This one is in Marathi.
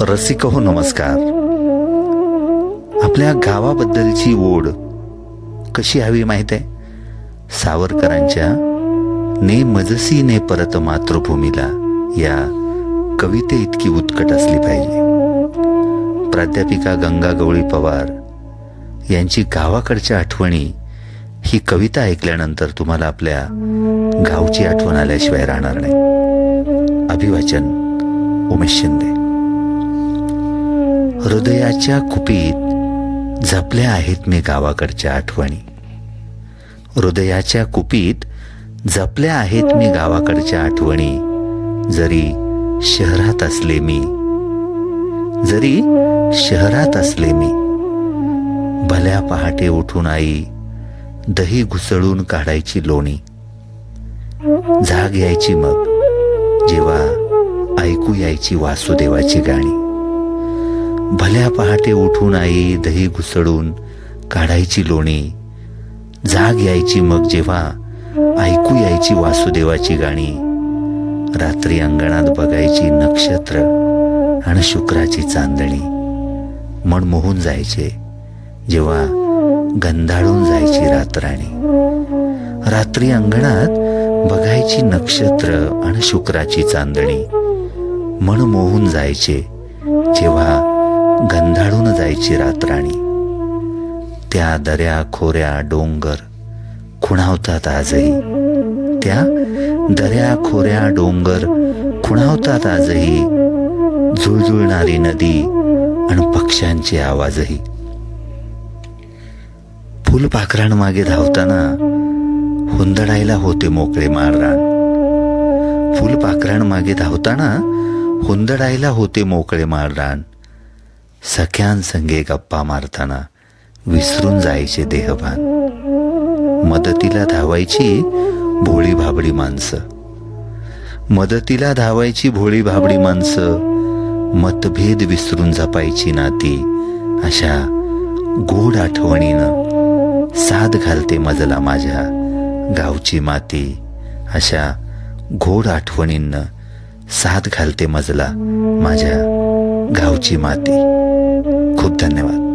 रसिक हो नमस्कार. आपल्या गावाबद्दलची ओढ कशी हवी माहीत आहे? सावरकरांच्या ने मजसी ने परत मातृभूमीला या कविते इतकी उत्कट असली पाहिजे. प्राध्यापिका गंगा गवळी पवार यांची गावाकडच्या आठवणी ही कविता ऐकल्यानंतर तुम्हाला आपल्या गावची आठवण आल्याशिवाय राहणार नाही. अभिवाचन उमेश शिंदे. हृदयाच्या कुपीत जपल्या आहेत मी गावाकडच्या आठवणी. हृदयाच्या कुपीत जपल्या आहेत मी गावाकडच्या आठवणी. जरी शहरात असले मी जरी शहरात असले मी भल्या पहाटे उठून आई दही घुसळून काढायची लोणी. झाग यायची मग जेव्हा ऐकू यायची वासुदेवाची गाणी. भल्या पहाटे उठून आई दही घुसळून काढायची लोणी जाग यायची मग जेव्हा ऐकू यायची वासुदेवाची गाणी रात्री अंगणात बघायची नक्षत्र आणि शुक्राची चांदणी. मन मोहून जायचे जेव्हा गंधाळून जायची रात्राणी. रात्री अंगणात बघायची नक्षत्र आणि शुक्राची चांदणी. मन मोहून जायचे जेव्हा गंधाळून जायची रात्राणी. त्या दऱ्या खोऱ्या डोंगर खुणावतात आजही. त्या दऱ्या खोऱ्या डोंगर खुणावतात आजही. झुळझुळणारी नदी आणि पक्ष्यांचे आवाजही. फुलपाखरांमागे धावताना हुंदडायला होते मोकळे माळरान फुलपाखरांमागे धावताना हुंदडायला होते मोकळे माळरान सख्यांसंगे गप्पा मारताना विसरून जायचे देहभान. मदतीला धावायची भोळी भाबडी माणसं. मदतीला धावायची भोळी भाबडी माणसं मतभेद विसरून जपायची नाती अशा गोड आठवणीनं साथ घालते मजला माझ्या गावची माती अशा गोड आठवणींनं साथ घालते मजला माझ्या गावची माती. खूप धन्यवाद.